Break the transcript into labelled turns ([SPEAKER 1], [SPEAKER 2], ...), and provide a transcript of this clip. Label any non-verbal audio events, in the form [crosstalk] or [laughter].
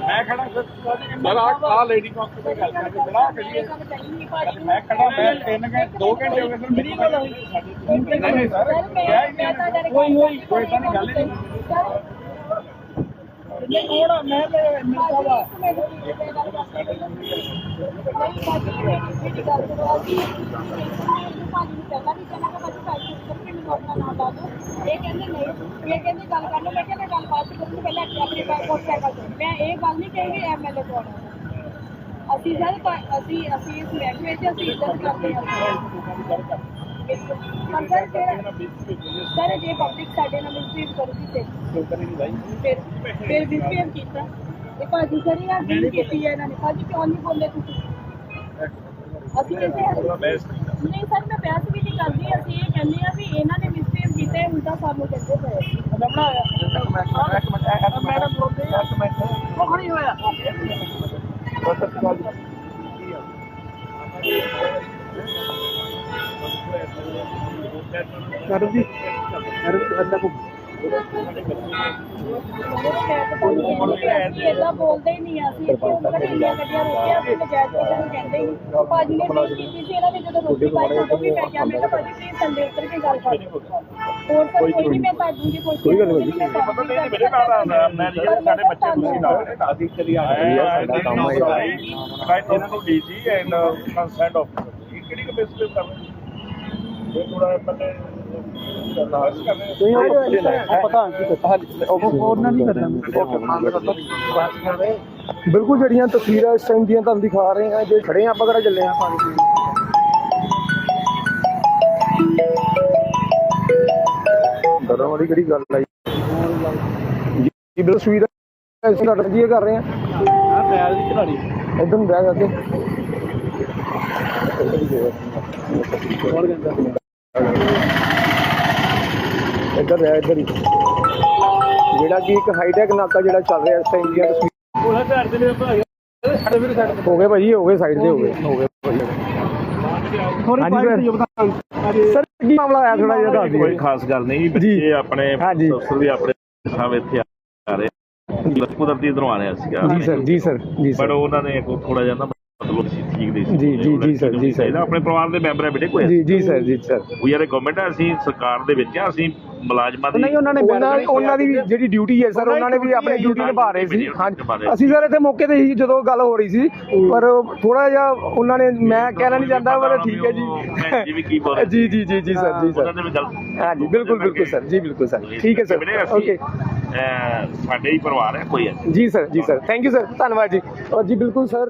[SPEAKER 1] ਮੈਂ ਖੜਾ sir sir ਆ ਆ ਲੇਡੀ ਕਾਂਸਟੇਬਲ ਤੇ ਗੱਲ ਕਰਕੇ ਬੜਾ ਕਰੀਏ ਮੈਂ ਖੜਾ ਮੈਂ ਤਿੰਨ ਘੰਟੇ ਦੋ ਘੰਟੇ ਹੋ ਗਏ ਸਰ ਮੇਰੀ ਗੱਲ ਹੋਈ ਨਹੀਂ ਨਹੀਂ ਸਰ ਕਿਹਾ ਹੀ ਨਹੀਂ ਕੋਈ ਕੋਈ ਕੋਈ ਤਾਂ ਨਹੀਂ ਗੱਲ ਹੀ ਨਹੀਂ
[SPEAKER 2] ਨਹੀਂ ਕੋੜਾ ਮੈਂ ਤੇ ਮਿਲਦਾ ਵਾ
[SPEAKER 3] ਇਹ ਕਹਿੰਦੇ ਨਹੀਂ, ਇਹ ਕਹਿੰਦੇ ਗੱਲ ਕਰ ਲਓ, ਮੈਂ ਕਹਿੰਦਾ ਗੱਲ ਬਾਅਦ ਚ ਕਰੂੰਗੀ ਪਹਿਲਾਂ ਆਪਣੇ ਕੋਲ ਚੈੱਕ ਕਰ ਮੈਂ ਇਹ ਗੱਲ ਨਹੀਂ ਕਹੀ ਐਮਐਲਏ ਕੋਲ ਅਸੀਂ ਜਦ ਅਸੀਂ ਅਸੀਂ ਇਸ ਮਹਿਕਮੇ 'ਚ ਅਸੀਂ ਇੱਜ਼ਤ ਕਰਦੇ ਹਾਂ। ਪਰ ਸਰ ਸਰ, ਜੇ ਪਬਲਿਕ ਸਾਡੇ ਨਾਲ ਮਿਸਟ੍ਰੀਟ ਕਰੂਗੀ ਤੇ। ਫਿਰ ਫਿਰ ਮਿਸਟ੍ਰੀਟ ਕੀਤਾ। ਇਹ ਭਾਜੀ ਸਰ, ਇਹ ਡੀਲ ਕੀਤੀ ਹੈ ਇਹਨਾਂ ਨੇ। ਭਾਜੀ ਕਿਉਂ ਨਹੀਂ ਬੋਲੇ ਤੁਸੀਂ? ਅਸੀਂ ਕਿਸੇ ਨਹੀਂ ਸਰ, ਮੈਂ ਬਹਿਸ ਵੀ ਨਹੀਂ ਕਰਦੀ ਅਸੀਂ ਇਹ ਕਹਿੰਦੇ ਆ ਵੀ ਇਹਨਾਂ ਨੇ ਸਾਨੂੰ ਕਹਿੰਦੇ ਪਏ
[SPEAKER 2] ਰਮਣਾ ਮੈਡਮ ਬੋਲਦੇ ਉਹ ਖੜੀ ਹੋਇਆ।
[SPEAKER 1] ਸਰ ਜੀ ਸਰ ਅੱਲਾ ਕੋ
[SPEAKER 3] ਇਹਦਾ ਬੋਲਦੇ ਹੀ ਨਹੀਂ ਆ ਅਸੀਂ ਇੱਥੇ ਉਹਨਾਂ ਗੱਡੀਆਂ ਗੱਡੀਆਂ ਰੋਕਿਆ ਅਸੀਂ ਨਜਾਇਜ਼ ਉਹਨਾਂ ਨੂੰ ਕਹਿੰਦੇ ਹੀ ਨਹੀਂ। ਭਾਜੀ ਨੇ ਨਹੀਂ ਕੀਤੀ ਸੀ ਇਹਨਾਂ ਨੇ ਜਦੋਂ ਰੋਟੀ ਪਾਈ ਉਦੋਂ ਵੀ ਮੈਂ ਕਿਹਾ ਮੈਂ ਕਿਹਾ ਭਾਜੀ ਪਲੀਜ਼ ਥੱਲੇ ਉਤਰ ਕੇ ਗੱਲ ਕਰ ਹੋਰ ਤਾਂ ਕੋਈ ਨਹੀਂ ਮੈਂ ਪਾ ਦੂੰਗੀ ਕੋਈ ਕੋਈ ਗੱਲ ਨਹੀਂ
[SPEAKER 1] ਮੇਰੇ ਨਾਲ ਆ ਮੈਂ ਜਿਹੜੇ ਸਾਡੇ ਬੱਚੇ ਤੁਸੀਂ ਨਾਲ ਅਸੀਂ ਚਲੀ ਆ ਸਾਡਾ ਕੰਮ ਹੈ ਇਹਨਾਂ ਨੂੰ ਡੀਜੀ ਐਂਡ ਕੰਸੈਂਟ ਆਫ ਇਹ ਕਿਹੜੀ ਤੇ ਕਰ ਰਹੇ ਇਹ ਥੋੜਾ ਪਹਿਲੇ ਕਰ ਰਹੇ
[SPEAKER 2] ਪਤਾ ਨਹੀਂ ਉਹਨਾਂ ਨਹੀਂ ਕਰਨਾ ਬਿਲਕੁਲ ਜਿਹੜੀਆਂ ਤਸਵੀਰਾਂ ਇਸ ਟਾਈਮ ਦੀਆਂ ਤੁਹਾਨੂੰ ਦਿਖਾ ਰਹੇ ਹਾਂ ਜੇ ਖੜੇ ਆਪਾਂ ਕਿਹੜਾ ਚੱਲੇ ਹਾਂ? ਪਾਣੀ ਪੀਣ ਡਰਨ ਵਾਲੀ ਕਿਹੜੀ ਗੱਲ ਆਈ? ਜੀ ਬਿਲਕੁਲ ਤਸਵੀਰ ਅਸੀਂ ਡਾਕਟਰ ਜੀ ਇਹ ਕਰ ਰਹੇ ਹਾਂ।
[SPEAKER 1] ਆ ਪੈਰ ਦੀ ਖਿਡਾਰੀ
[SPEAKER 2] ਇਧਰ ਨੂੰ ਬਹਿ ਕਰਕੇ
[SPEAKER 1] ਹੋਰ ਗੰਦਾ
[SPEAKER 2] ਇੱਧਰ ਰਹਿ ਇੱਧਰ ਹੀ ਜਿਹੜਾ ਕਿ ਇੱਕ ਹਾਈਟੈਕ ਨਾਕਾ ਜਿਹੜਾ ਚੱਲ ਰਿਹਾ ਇਸ ਟਾਈਮ ਦੀਆਂ ਤਸਵੀਰਾਂ
[SPEAKER 1] ਉਹਦਾ ਘਰ ਦੇ ਨੇ ਭਾਈ ਸਾਡੇ ਵੀਰ ਸਾਡੇ
[SPEAKER 2] ਹੋ ਗਏ ਭਾਜੀ ਹੋ ਗਏ ਸਾਈਡ ਤੇ ਹੋ ਗਏ ਹੋ ਗਏ ਹਾਂਜੀ ਸਰ। ਕੀ ਮਾਮਲਾ ਆਇਆ ਥੋੜਾ ਜਿਹਾ ਦੱਸ
[SPEAKER 4] ਕੋਈ
[SPEAKER 2] ਦਿਓ
[SPEAKER 4] ਖਾਸ ਗੱਲ ਨਹੀਂ
[SPEAKER 2] ਜੀ।
[SPEAKER 4] ਬੱਚੇ ਆਪਣੇ। ਅਫਸਰ ਵੀ ਆਪਣੇ ਸਾਹਿਬ ਇੱਥੇ ਆ ਰਹੇ ਆ। ਕੁਦਰਤੀ ਇਧਰੋਂ ਆ ਰਿਹਾ ਸੀਗਾ
[SPEAKER 2] ਜੀ ਸਰ ਜੀ ਸਰ ਜੀ
[SPEAKER 4] ਪਰ
[SPEAKER 2] ਸਰ
[SPEAKER 4] ਉਹਨਾਂ ਨੇ ਥੋੜਾ ਜਿਹਾ ਨਾ ਮਤਲਬ
[SPEAKER 2] ਜੀ, ਜੀ, ਜੀ sir, ਜੀ sir।
[SPEAKER 4] ਇਹਦਾ ਆਪਣੇ ਪਰਿਵਾਰ ਦੇ ਮੈਂਬਰ ਹੈ ਬੇਟੇ ਕੋਈ
[SPEAKER 2] ਜੀ ਜੀ ਸਰ ਜੀ ਸਰ।
[SPEAKER 4] ਵੀ ਆਰ ਗਵਰਨਮੈਂਟ ਹੈ? ਅਸੀਂ ਸਰਕਾਰ ਦੇ ਵਿੱਚ ਆ ਅਸੀਂ ਮੁਲਾਜ਼ਮਾਂ ਦੀ
[SPEAKER 2] ਨਹੀਂ ਉਹਨਾਂ ਨੇ ਉਹਨਾਂ ਉਹਨਾਂ ਦੀ ਵੀ ਜਿਹੜੀ ਡਿਊਟੀ ਹੈ ਸਰ ਉਹਨਾਂ ਨੇ ਵੀ ਆਪਣੀ ਡਿਊਟੀ ਨਿਭਾ ਰਹੇ ਸੀ। ਹਾਂਜੀ ਅਸੀਂ ਸਰ ਇੱਥੇ ਮੌਕੇ ਤੇ ਹੀ ਜਦੋਂ ਗੱਲ ਹੋ ਰਹੀ ਸੀ ਪਰ ਥੋੜਾ ਜਿਹਾ ਉਹਨਾਂ ਨੇ ਮੈਂ ਕਹਿਣਾ ਨਹੀਂ ਚਾਹੁੰਦਾ ਪਰ ਠੀਕ ਹੈ
[SPEAKER 4] ਜੀ। ਵੀ ਕੀ ਬੋਲ [laughs]
[SPEAKER 2] ਜੀ ਜੀ ਜੀ ਜੀ ਜੀ ਸਰ ਜੀ
[SPEAKER 4] ਉਹਨਾਂ
[SPEAKER 2] ਸਰ
[SPEAKER 4] ਗੱਲ
[SPEAKER 2] ਹਾਂਜੀ ਬਿਲਕੁਲ ਬਿਲਕੁਲ ਸਰ ਜੀ ਬਿਲਕੁਲ ਸਰ। ਠੀਕ ਹੈ ਸਰ। ਓਕੇ।
[SPEAKER 4] ਸਾਡੇ ਹੀ ਪਰਿਵਾਰ ਹੈ ਕੋਈ ਹੈ
[SPEAKER 2] ਜੀ ਸਰ ਜੀ ਸਰ। ਥੈਂਕ ਯੂ ਸਰ ਧੰਨਵਾਦ ਜੀ। ਔਰ ਜੀ ਬਿਲਕੁਲ ਸਰ